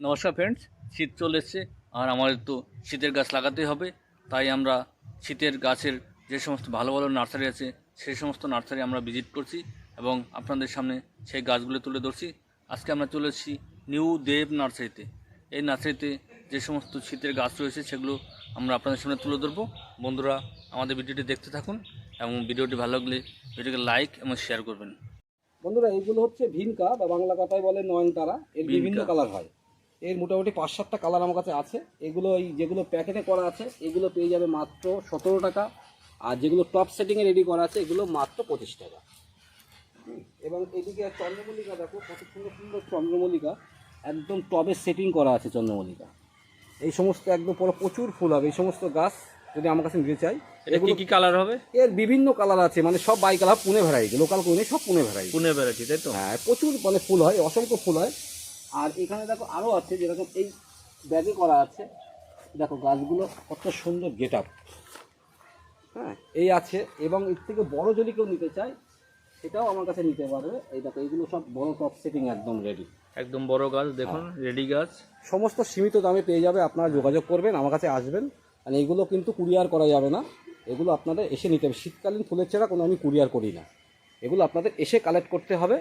নমস্কার ফ্রেন্ডস শীত চলে এসছে আর আমাদের তো শীতের গাছ লাগাতেই হবে। তাই আমরা শীতের গাছের যে সমস্ত ভালো ভালো নার্সারি আছে সেই সমস্ত নার্সারি আমরা ভিজিট করছি এবং আপনাদের সামনে সেই গাছগুলো তুলে ধরছি। আজকে আমরা চলে এসেছি নিউ দেব নার্সারিতে। এই নার্সারিতে যে সমস্ত শীতের গাছ রয়েছে সেগুলো আমরা আপনাদের সামনে তুলে ধরবো। বন্ধুরা আমাদের ভিডিওটি দেখতে থাকুন এবং ভিডিওটি ভালো লাগলে ভিডিওকে লাইক এবং শেয়ার করবেন। বন্ধুরা এইগুলো হচ্ছে ভিনকা বা বাংলা কথায় বলে নয়নতারা। এর। বিভিন্ন কালার হয়। এর মোটামুটি পাঁচ সাতটা কালার আমার কাছে আছে। এগুলো এই যেগুলো প্যাকেটে করা আছে এগুলো পেয়ে যাবে মাত্র সতেরো টাকা। আর যেগুলো টপ সেটিংয়ে রেডি করা আছে এগুলো মাত্র পঁচিশ টাকা। এবং এদিকে চন্দ্রমল্লিকা দেখো কত সুন্দর সুন্দর চন্দ্রমল্লিকা। একদম টবে সেটিং করা আছে চন্দ্রমল্লিকা। এই সমস্ত একদম পুরো প্রচুর ফুল হবে এই সমস্ত গাছ যদি আমার কাছে নিতে চাই এগুলো কি কালার হবে? এর বিভিন্ন কালার আছে মানে সব by colour Pune variety local কোনে সব পুনে ভ্যারাইটি পুনে ভ্যারাইটি তাই তো? হ্যাঁ প্রচুর মানে ফুল হয় অসংখ্য ফুল হয়। আর এখানে দেখো আরও আছে যেরকম এই ব্যাগে করা আছে। দেখো গাছগুলো কত সুন্দর গেট আপ হ্যাঁ। এই আছে এবং এর থেকে বড় যদি কেউ নিতে চায় সেটাও আমার কাছে নিতে পারবে। এই দেখো এইগুলো সব বড় টপ সেটিং একদম রেডি একদম বড় গাছ দেখুন রেডি গাছ। সমস্ত সীমিত দামে পেয়ে যাবে আপনারা যোগাযোগ করবেন আমার কাছে আসবেন। আর এগুলো কিন্তু কুরিয়ার করা যাবে না। এগুলো আপনাদের এসে নিতে হবে। শীতকালীন ফুলের ছাড়া কোনো আমি কুরিয়ার করি না। এগুলো আপনাদের এসে কালেক্ট করতে হবে।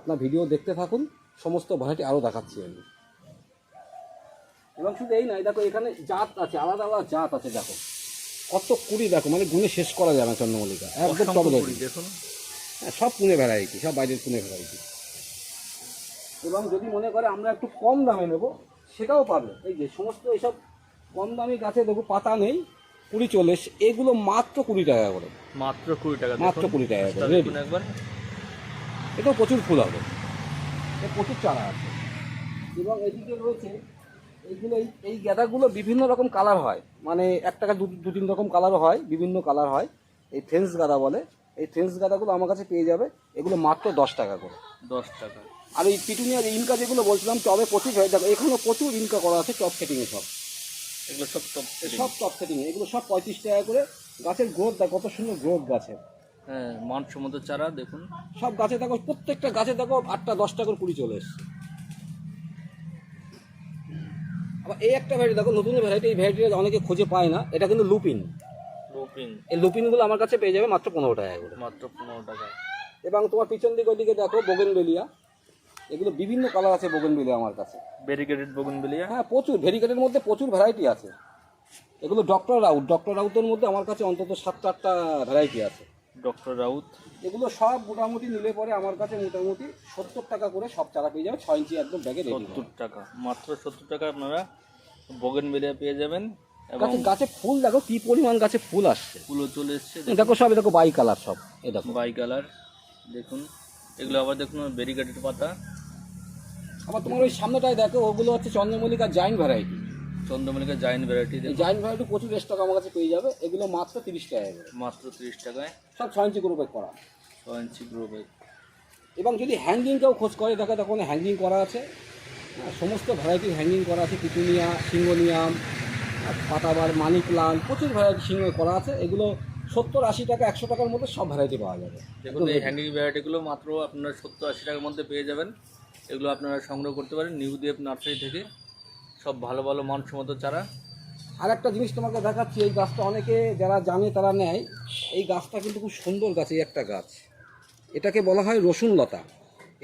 আপনার ভিডিও দেখতে থাকুন সমস্ত ভ্যারাইটি আরও দেখাচ্ছি আমি। এবং শুধু এই নয় দেখো এখানে জাত আছে আলাদা আলাদা জাত আছে দেখো। কত কুড়ি দেখো মানে গুণে শেষ করা যাবে না চন্দ্রমল্লিকা। একদম টবে দেখুন। হ্যাঁ সব পুনে ভ্যারাইটি সব বাইরের পুনে ভ্যারাইটি এবং যদি মনে করে আমরা একটু কম দামে নেব সেটাও পাবে এই যে সমস্ত এইসব কম দামি গাছে দেখো পাতা নেই কুড়ি চল্লিশ এগুলো মাত্র কুড়ি টাকা করে। মাত্র কুড়ি টাকা মাত্র কুড়ি টাকা করে, একবার। এটাও প্রচুর ফুল হবে। প্রচুর চারা আছে। এবং এদিকে রয়েছে এইগুলো এই গাঁদাগুলো বিভিন্ন রকম কালার হয়। মানে এক টাকা দু তিন রকম কালার হয় বিভিন্ন কালার হয়। এই ফ্রেন্স গাঁদা বলে। এই ফ্রেন্স গাঁদাগুলো আমার কাছে পেয়ে যাবে। এগুলো মাত্র দশ টাকা করে। দশ টাকা। আর এই পিটুনিয়ার ইনকা যেগুলো বলছিলাম টবে প্রচুর হয়। দেখো এখানেও প্রচুর ইনকা করা আছে টপ সেটিংয়ে সব। এগুলো সব টপ সব টপ সেটিংয়ে এগুলো সব পঁয়ত্রিশ টাকা করে। গাছের গ্রোথ দেখো কত সুন্দর গ্রোথ গাছের মানসম্মত চারা দেখুন। সব গাছে দেখো প্রত্যেকটা গাছে দেখো আটটা দশটা করে কুড়ি চলে এসছে। আবার এই একটা ভ্যারাইটি দেখো নতুন ভ্যারাইটি এই ভ্যারাইটিটা অনেকে খুঁজে পায় না এটা কিন্তু লুপিন। লুপিং এই লুপিনগুলো আমার কাছে পেয়ে যাবে মাত্র পনেরো টাকা করে। মাত্র পনেরো টাকা। এবং তোমার পিছন দিকে ওদিকে দেখো বোগেনবেলিয়া। এগুলো বিভিন্ন কালার আছে বোগেনবেলিয়া আমার কাছে। Variegated bougainvillea? হ্যাঁ প্রচুর ভেরিকেটের মধ্যে প্রচুর ভ্যারাইটি আছে। এগুলো ডক্টর রাউট ডক্টর রাউতের মধ্যে আমার কাছে অন্তত সাতটা আটটা ভ্যারাইটি আছে। ডক্টর রাউত? এগুলো সব মোটামুটি নিলে পরে আমার কাছে মোটামুটি সত্তর টাকা করে সব চারা পেয়ে যাবে ছয় ইঞ্চি একদম ব্যাগে সত্তর টাকা মাত্র সত্তর টাকা আপনারা বগেনবেলিয়া পেয়ে যাবেন গাছে গাছে ফুল দেখো কি পরিমাণ গাছে ফুল আসছে। ফুলও চলে এসছে দেখো সব দেখো বাই কালার সব এ দেখো। বাই কালার দেখুন। এগুলো আবার দেখুন ভেরিগেটেড পাতা। আবার তোমার ওই সামনেটায় দেখো ওগুলো হচ্ছে চন্দ্রমল্লিকা জাইন ভ্যারাইটি চন্দ্রমল্লিকা জাইন ভ্যারাইটি জাইন ভ্যারাইটি প্রচুর স্টক আমার কাছে পেয়ে যাবে। এগুলো মাত্র তিরিশ টাকা করে মাত্র তিরিশ টাকায়। সব ছয় ইঞ্চি গ্রুপে করা। ছ ইঞ্চি গ্রো এবং যদি হ্যাঙ্গিং কেউ খোঁজ করে দেখো তখন হ্যাঙ্গিং করা আছে। সমস্ত ভ্যারাইটির হ্যাঙ্গিং করা আছে। পিটুনিয়া সিঙ্গোনিয়াম আর পাতাবার মানি প্লান্ট প্রচুর ভ্যারাইটি সিঙ্গ করা আছে। এগুলো সত্তর আশি টাকা একশো টাকার মধ্যে সব ভ্যারাইটি পাওয়া যাবে। দেখুন এই হ্যাঙ্গিং ভ্যারাইটিগুলো মাত্র আপনারা সত্তর আশি টাকার মধ্যে পেয়ে যাবেন। এগুলো আপনারা সংগ্রহ করতে পারেন নিউ দেব নার্সারি থেকে। সব ভালো ভালো মানসম্মত চারা। আর একটা জিনিস তোমাকে দেখাচ্ছি এই গাছটা অনেকে যারা জানে তারা নেয়। এই গাছটা কিন্তু খুব সুন্দর গাছ এই একটা গাছ। এটাকে বলা হয় রসুন লতা।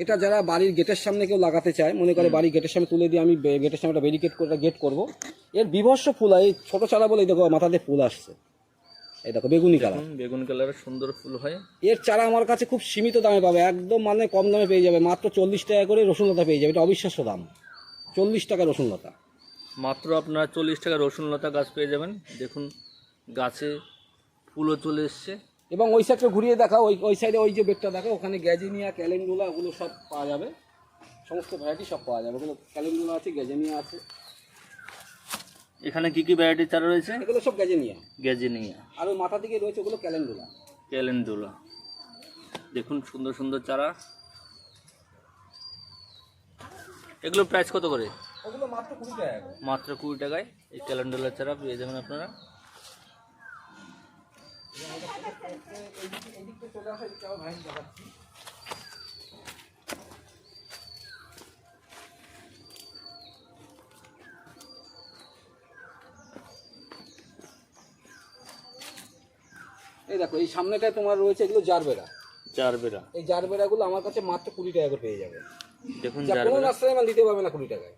এটা যারা বাড়ির গেটের সামনে কেউ লাগাতে চায় মনে করে বাড়ির গেটের সামনে তুলে দিয়ে আমি গেটের সামনে একটা ব্যারিকেড করে গেট করব। এর বিভৎস ফুল হয় এই ছোটো চারা বলে দেখো মাথাতে ফুল আসছে। এই দেখো বেগুনি কালার। বেগুন কালারের সুন্দর ফুল হয়। এর চারা আমার কাছে খুব সীমিত দামে পাবে একদম মানে কম দামে পেয়ে যাবে। মাত্র চল্লিশ টাকা করে রসুন লতা পেয়ে যাবে এটা অবিশ্বাস্য দাম। চল্লিশ টাকা রসুন লতা। মাত্র আপনারা চল্লিশ টাকা রসুন লতা গাছ পেয়ে যাবেন। দেখুন গাছে ফুলও চলে এসছে। এবং ওই সাইডটা ঘুরিয়ে দেখা ওই ওই সাইডে ওই যে বেগটা দেখো ওখানে গ্যাজেনিয়া ক্যালেন্ডুলা ওগুলো সব পাওয়া যাবে। সমস্ত ভ্যারাইটি সব পাওয়া যাবে। ওগুলো ক্যালেন্ডুলা আছে গ্যাজেনিয়া আছে। এখানে কি কি ভ্যারাইটির চারা রয়েছে? এগুলো সব গ্যাজেনিয়া। গ্যাজেনিয়া। আর ওই মাথা দিকে রয়েছে ওগুলো ক্যালেন্ডুলা। ক্যালেন্ডুলা। দেখুন সুন্দর সুন্দর চারা। এগুলো প্রাইস কত করে? মাত্র কুড়ি টাকায় এই ক্যালেন্ডার ছাড়া পেয়ে যাবেন আপনারা। এই দেখো এই সামনেটায় তোমার রয়েছে এগুলো জারবেরা। জারবেরা। এই জারবেরাগুলো আমার কাছে মাত্র কুড়ি টাকা করে পেয়ে যাবে। দেখুন কোনো রাস্তায় আমার দিতে পারবে না কুড়ি টাকায়।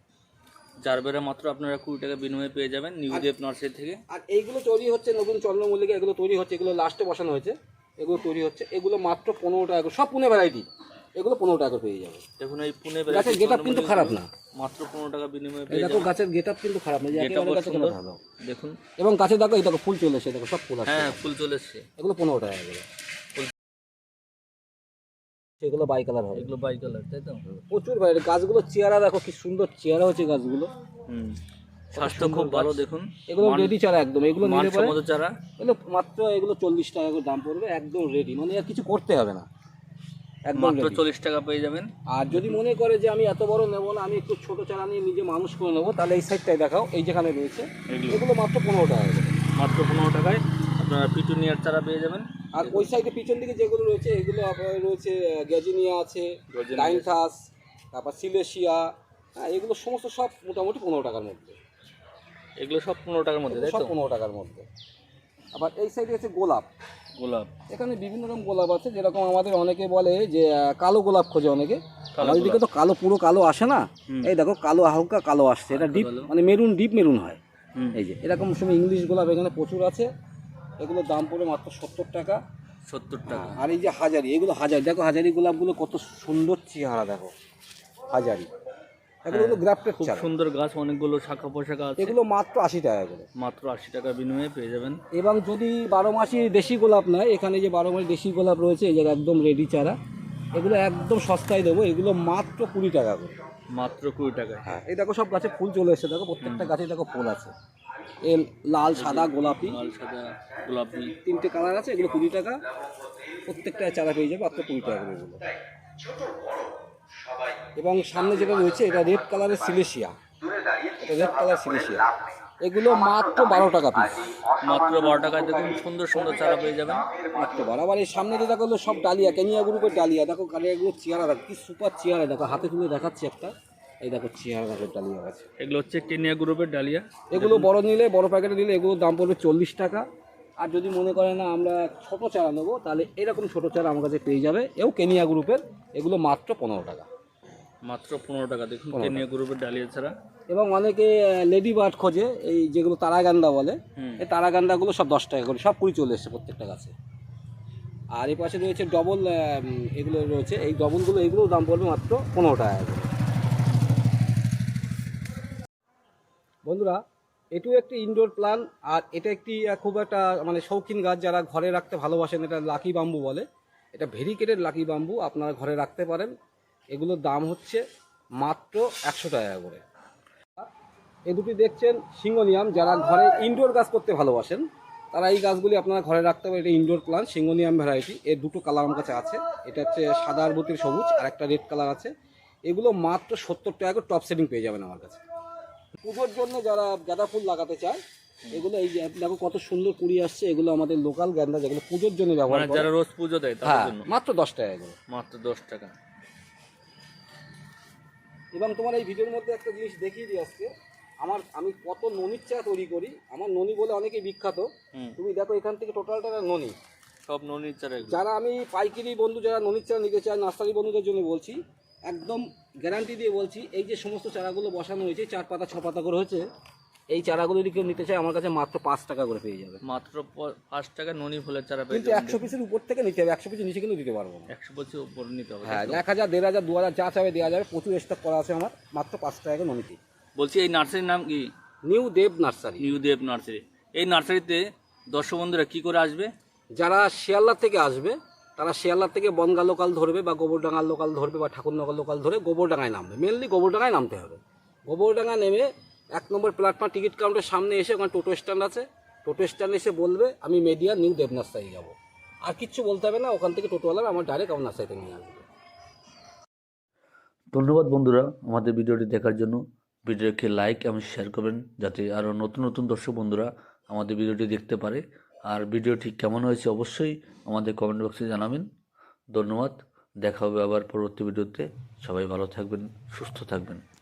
চার বেড়া মাত্র আপনারা কুড়ি টাকা বিনিময়ে পেয়ে যাবেন নিউ দেব নার্সারি থেকে। আর এইগুলো তৈরি হচ্ছে নতুন চন্দ্রমল্লিকা এগুলো তৈরি হচ্ছে এগুলো লাস্টে বসানো হয়েছে। এগুলো তৈরি হচ্ছে এগুলো মাত্র পনেরো টাকা করে সব পুনে ভ্যারাইটি এগুলো পনেরো টাকা করে পেয়ে যাবে দেখুন এই পুনে গাছের গেট আপ কিন্তু খারাপ না। মাত্র পনেরো টাকা বিনিময়ে পেয়ে দেখো গাছের গেট আপ কিন্তু খারাপ না দেখুন। এবং গাছে দেখো এই দেখো ফুল চলে এসে দেখো সব ফুল হ্যাঁ ফুল চলে এসছে। এগুলো পনেরো টাকা করে। ফুল- সেগুলো বাই কালার হবে। এগুলো বাই কালার তাই তো? প্রচুর ভ্যারাইটি গাছগুলো চেহারা দেখো কি সুন্দর চেহারা হচ্ছে গাছগুলো। হুম। স্বাস্থ্য খুব ভালো দেখুন। এগুলো রেডি চারা একদম। এগুলো নিলে পরে চারা। এগুলো মাত্র এগুলো চল্লিশ টাকা করে দাম পড়বে একদম রেডি মানে আর কিছু করতে হবে না। একদম চল্লিশ টাকা পেয়ে যাবেন। আর যদি মনে করে যে আমি এত বড় নেব না আমি একটু ছোট চারা নিয়ে নিজে মানুষ করে নেব তাহলে এই সাইডটাই দেখাও। এই যেখানে রয়েছে এগুলো। মাত্র পনেরো টাকা মাত্র পনেরো টাকায় আপনারা পিটুনিয়ার চারা পেয়ে যাবেন। আর ওই সাইডে পিছন দিকে যেগুলো রয়েছে এগুলো রয়েছে গ্যাজিনিয়া আছে ডাইনথাস তারপর সিলেশিয়া হ্যাঁ এগুলো সমস্ত সব মোটামুটি পনেরো টাকার মধ্যে। এগুলো সব পনেরো টাকার মধ্যে সব পনেরো টাকার মধ্যে। আবার এই সাইডে আছে গোলাপ। গোলাপ। এখানে বিভিন্ন রকম গোলাপ আছে যেরকম আমাদের অনেকে বলে যে কালো গোলাপ খোঁজে অনেকে। আমাদের দিকে তো কালো পুরো কালো আসে না? এই দেখো কালো হালকা কালো আসছে। এটা ডিপ মানে মেরুন ডিপ মেরুন হয়। এই যে এরকম সময় ইংলিশ গোলাপ এখানে প্রচুর আছে। এগুলোর দাম পড়ে মাত্র সত্তর টাকা। সত্তর টাকা। আর এই যে হাজারি এগুলো হাজারি দেখো হাজারি গোলাপগুলো কত সুন্দর চেহারা দেখো। হাজারি। এগুলো হলো গ্রাফটেড খুব সুন্দর গাছ অনেকগুলো শাখা পোশাখা আছে। এগুলো মাত্র আশি টাকা করে। মাত্র আশি টাকা বিনিময়ে পেয়ে যাবেন। এবং যদি বারো মাসি দেশি গোলাপ নয় এখানে যে বারো মাসি দেশি গোলাপ রয়েছে এই জায়গায় একদম রেডি চারা। এগুলো একদম সস্তায় দেবো এগুলো মাত্র কুড়ি টাকা করে। মাত্র কুড়ি টাকায়। হ্যাঁ এই দেখো সব গাছে ফুল চলে এসেছে দেখো প্রত্যেকটা গাছে দেখো ফুল আছে। লাল সাদা গোলাপি? লাল সাদা গোলাপি। তিনটে কালার আছে এগুলো কুড়ি টাকা। প্রত্যেকটা চারা পেয়ে যাবে মাত্র কুড়ি টাকা করে এগুলো। এবং সামনে যেটা রয়েছে এটা রেড কালারের সিলেশিয়া। এটা রেড কালার সিলেশিয়া। এগুলো মাত্র বারো টাকা পিস মাত্র বারো টাকায় দেখুন সুন্দর সুন্দর চারা পেয়ে যাবেন। মাত্র বারো। আবার এই সামনে যে দেখো সব ডালিয়া কেনিয়া গ্রুপের ডালিয়া। দেখো কালিয়াগুলো চেহারা দেখো কি সুপার চেহারা দেখো হাতে তুলে দেখাচ্ছি একটা। এই দেখো চেহারা দেখো ডালিয়া আছে। এগুলো হচ্ছে কেনিয়া গ্রুপের ডালিয়া। এগুলো বড় নিলে বড় প্যাকেটে নিলে এগুলোর দাম পড়বে চল্লিশ টাকা। আর যদি মনে করেন না আমরা ছোট চারা নেব তাহলে এরকম ছোট চারা আমার কাছে পেয়ে যাবে। এও কেনিয়া গ্রুপের এগুলো মাত্র পনেরো টাকা। মাত্র পনেরো টাকা দেখুন কেনিয়া গ্রুপের ডালিয়া ছাড়া। এবং অনেকে লেডি বার্ড খোঁজে এই যেগুলো তারাগান্দা বলে এই তারাগান্দাগুলো সব দশ টাকা করে সব কুড়ি চলে এসছে প্রত্যেকটা গাছে। আর এই পাশে রয়েছে ডবল এগুলো রয়েছে। এই ডবলগুলো এগুলোর দাম পড়বে মাত্র পনেরো টাকা করে। বন্ধুরা এটিও একটি ইনডোর প্ল্যান আর এটা একটি খুব একটা মানে শৌখিন গাছ যারা ঘরে রাখতে ভালোবাসেন, এটা লাকি বাম্বু বলে। এটা ভেরিকেটেড লাকি বাম্বু আপনারা ঘরে রাখতে পারেন। এগুলোর দাম হচ্ছে মাত্র একশো টাকা করে। এ দুটি দেখছেন সিঙ্গোনিয়াম, যারা ঘরে ইনডোর গাছ করতে ভালোবাসেন, তারা এই গাছগুলি আপনারা ঘরে রাখতে পারেন। এটা ইনডোর প্লান্ট সিঙ্গোনিয়াম ভ্যারাইটি এর দুটো কালার আমার কাছে আছে। এটা হচ্ছে সাদা আর বতির সবুজ, আর একটা রেড কালার আছে। এগুলো মাত্র সত্তর টাকা করে টপ সেটিং পেয়ে যাবেন আমার কাছে। পুজোর জন্য যারা গাঁদা ফুল লাগাতে চায় এগুলো এই যে দেখো কত সুন্দর কুড়ি আসছে এগুলো আমাদের লোকাল গ্যান্দা যেগুলো পুজোর জন্য ব্যবহার মানে করে। যারা রোজ পুজো দেয় তাদের হ্যাঁ জন্য? মাত্র দশ টাকা এগুলো। মাত্র দশ টাকা। এবং তোমার এই ভিডিওর মধ্যে একটা জিনিস দেখিয়ে দিই আজকে। আমার আমি কত ননির চা তৈরি করি আমার ননি বলে অনেকেই বিখ্যাত। তুমি দেখো এখান থেকে টোটালটা ননি। সব ননির চা যারা আমি পাইকারি বন্ধু যারা ননির চা নিতে চায় নার্সারি বন্ধুদের জন্য বলছি একদম গ্যারান্টি দিয়ে বলছি এই যে সমস্ত চারাগুলো বসানো হয়েছে চার পাতা ছ পাতা করে হয়েছে এই চারাগুলো যদি কেউ নিতে চায় আমার কাছে মাত্র পাঁচ টাকা করে পেয়ে যাবে। মাত্র পাঁচ টাকা ননি ফুলের চারা পেয়ে কিন্তু একশো পিসের উপর থেকে নিতে হবে একশো পিসের নিচে কিন্তু দিতে পারব না। একশো পিসের উপরে নিতে হবে হ্যাঁ? এক হাজার দেড় হাজার দু হাজার যা চাবে দেওয়া যাবে প্রচুর স্টক করা আছে আমার মাত্র পাঁচ টাকা করে ননিতে। বলছি এই নার্সারির নাম কি? New Dev nursery. New Dev nursery. এই নার্সারিতে দর্শক বন্ধুরা কি করে আসবে? যারা শিয়ালদা থেকে আসবে তারা শিয়ালদা থেকে বনগা লোকাল ধরবে বা গোবরডাঙ্গার লোকাল ধরবে বা ঠাকুরনগর লোকাল ধরে গোবরডাঙ্গায় নামবে। মেনলি গোবরডাঙ্গায় নামতে হবে। গোবরডাঙ্গা নেমে এক নম্বর প্ল্যাটফর্ম টিকিট কাউন্টারের সামনে এসে ওখানে টোটো স্ট্যান্ড আছে। টোটো স্ট্যান্ড এসে বলবে, আমি মেডিয়া নিউ দেব নার্সারি যাব। আর কিচ্ছু বলতে হবে না, ওখান থেকে টোটোওয়ালা আমার ডাইরেক্ট আমার নিয়ে আসবে। ধন্যবাদ বন্ধুরা আমাদের ভিডিওটি দেখার জন্য। ভিডিওকে লাইক এবং শেয়ার করবেন যাতে আরও নতুন নতুন দর্শক বন্ধুরা আমাদের ভিডিওটি দেখতে পারে। আর ভিডিওটি কেমন হয়েছে অবশ্যই আমাদের কমেন্ট বক্সে জানাবেন। ধন্যবাদ। দেখা হবে আবার পরবর্তী ভিডিওতে। সবাই ভালো থাকবেন, সুস্থ থাকবেন।